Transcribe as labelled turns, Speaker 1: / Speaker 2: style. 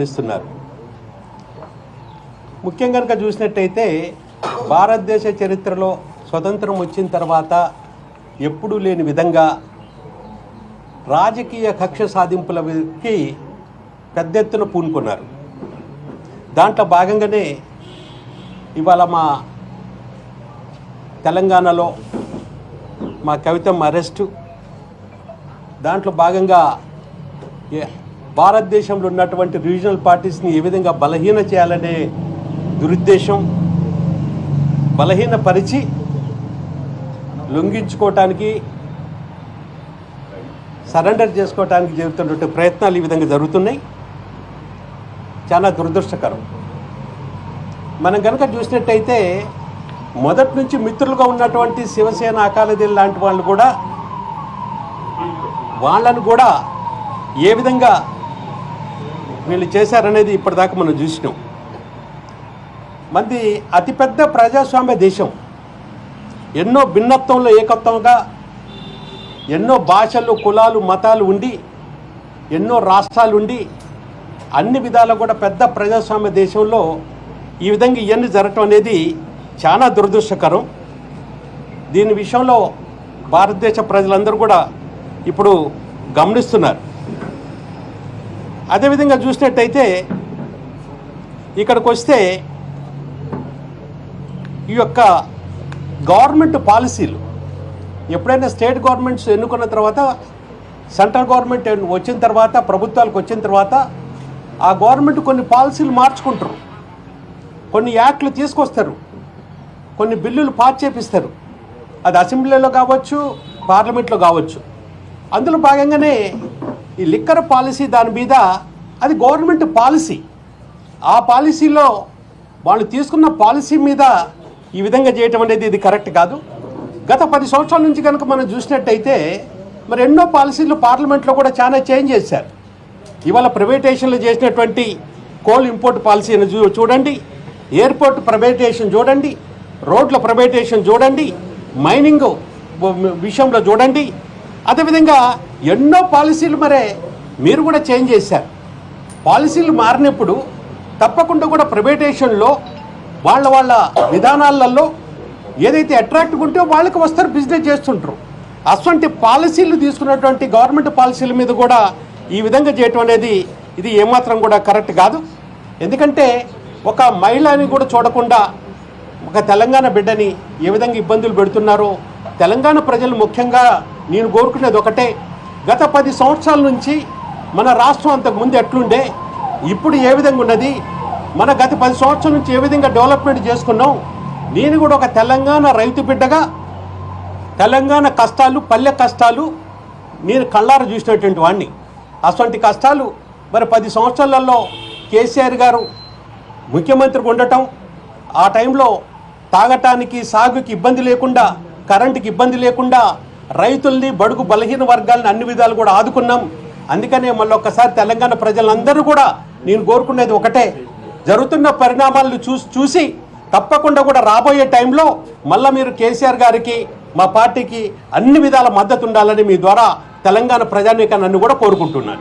Speaker 1: గమనిస్తున్నారు ముఖ్యంగా కనుక చూసినట్టయితే భారతదేశ చరిత్రలో స్వతంత్రం వచ్చిన తర్వాత ఎప్పుడూ లేని విధంగా రాజకీయ కక్ష సాధింపులకి పెద్ద ఎత్తున పూనుకున్నారు. దాంట్లో భాగంగానే ఇవాళ మా తెలంగాణలో మా కవితం అరెస్టు. దాంట్లో భాగంగా భారతదేశంలో ఉన్నటువంటి రీజనల్ పార్టీస్ని ఏ విధంగా బలహీన చేయాలనే దురుద్దేశం బలహీనపరిచి లొంగించుకోవటానికి సరెండర్ చేసుకోవటానికి జరుగుతున్నటువంటి ప్రయత్నాలు ఈ విధంగా జరుగుతున్నాయి. చాలా దురదృష్టకరం. మనం కనుక చూసినట్టయితే మొదటి నుంచి మిత్రులుగా ఉన్నటువంటి శివసేన అకాలదీన్ లాంటి వాళ్ళు కూడా వాళ్ళను కూడా ఏ విధంగా వీళ్ళు చేశారనేది ఇప్పటిదాకా మనం చూసినాం. మంది అతిపెద్ద ప్రజాస్వామ్య దేశం. ఎన్నో భిన్నత్వంలో ఏకత్వంగా ఎన్నో భాషలు కులాలు మతాలు ఉండి ఎన్నో రాష్ట్రాలు ఉండి అన్ని విధాలు కూడా పెద్ద ప్రజాస్వామ్య దేశంలో ఈ విధంగా ఇవన్నీ జరగటం అనేది చాలా దురదృష్టకరం. దీని విషయంలో భారతదేశ ప్రజలందరూ కూడా ఇప్పుడు గమనిస్తున్నారు. అదేవిధంగా చూసినట్టయితే ఇక్కడికి వస్తే ఈ యొక్క గవర్నమెంట్ పాలసీలు ఎప్పుడైనా స్టేట్ గవర్నమెంట్స్ ఎన్నుకున్న తర్వాత సెంట్రల్ గవర్నమెంట్ వచ్చిన తర్వాత ప్రభుత్వాలకు వచ్చిన తర్వాత ఆ గవర్నమెంట్ కొన్ని పాలసీలు మార్చుకుంటారు. కొన్ని యాక్ట్లు తీసుకొస్తారు. కొన్ని బిల్లులు పాస్ చేపిస్తారు. అది అసెంబ్లీలో కావచ్చు పార్లమెంట్లో కావచ్చు. అందులో భాగంగానే ఈ లిక్కర్ పాలసీ దాని మీద అది గవర్నమెంట్ పాలసీ. ఆ పాలసీలో వాళ్ళు తీసుకున్న పాలసీ మీద ఈ విధంగా చేయటం అనేది ఇది కరెక్ట్ కాదు. గత పది సంవత్సరాల నుంచి కనుక మనం చూసినట్టయితే మరి ఎన్నో పాలసీలు పార్లమెంట్లో కూడా చాలా చేంజ్ చేశారు. ఇవాళ ప్రైవేటేషన్లు చేసినటువంటి కోల్ ఇంపోర్ట్ పాలసీని చూ చూడండి. ఎయిర్పోర్ట్ ప్రైవేటేషన్ చూడండి. రోడ్ల ప్రైవేటేషన్ చూడండి. మైనింగ్ విషయంలో చూడండి. అదేవిధంగా ఎన్నో పాలసీలు మరే మీరు కూడా చేంజ్ చేశారు. పాలసీలు మారినప్పుడు తప్పకుండా కూడా ప్రైవేటేషన్లో వాళ్ళ వాళ్ళ విధానాలలో ఏదైతే అట్రాక్ట్గా ఉంటే వాళ్ళకి వస్తారు బిజినెస్ చేస్తుంటారు. అటువంటి పాలసీలు తీసుకున్నటువంటి గవర్నమెంట్ పాలసీల మీద కూడా ఈ విధంగా చేయటం అనేది ఇది ఏమాత్రం కూడా కరెక్ట్ కాదు. ఎందుకంటే ఒక మహిళని కూడా చూడకుండా ఒక తెలంగాణ బిడ్డని ఏ విధంగా ఇబ్బందులు పెడుతున్నారో తెలంగాణ ప్రజలు ముఖ్యంగా నేను కోరుకునేది ఒకటే. గత పది సంవత్సరాల నుంచి మన రాష్ట్రం అంతకు ముందు ఎట్లుండే ఇప్పుడు ఏ విధంగా ఉన్నది మన గత పది సంవత్సరాల నుంచి ఏ విధంగా డెవలప్మెంట్ చేసుకున్నాం నేను కూడా ఒక తెలంగాణ రైతు బిడ్డగా తెలంగాణ కష్టాలు పల్లె కష్టాలు నేను కళ్ళారు చూసినటువంటి వాడిని అటువంటి కష్టాలు మరి పది సంవత్సరాలలో కేసీఆర్ గారు ముఖ్యమంత్రికి ఉండటం ఆ టైంలో తాగటానికి సాగుకి ఇబ్బంది లేకుండా కరెంటుకి ఇబ్బంది లేకుండా రైతుల్ని బడుగు బలహీన వర్గాలను అన్ని విధాలు కూడా ఆదుకున్నాం. అందుకనే మళ్ళీ ఒక్కసారి తెలంగాణ ప్రజలందరూ కూడా నేను కోరుకునేది ఒకటే. జరుగుతున్న పరిణామాలను చూసి చూసి తప్పకుండా కూడా రాబోయే టైంలో మళ్ళీ మీరు కేసీఆర్ గారికి మా పార్టీకి అన్ని విధాల మద్దతు ఉండాలని మీ ద్వారా తెలంగాణ ప్రజానీకాన్ని కూడా కోరుకుంటున్నాను.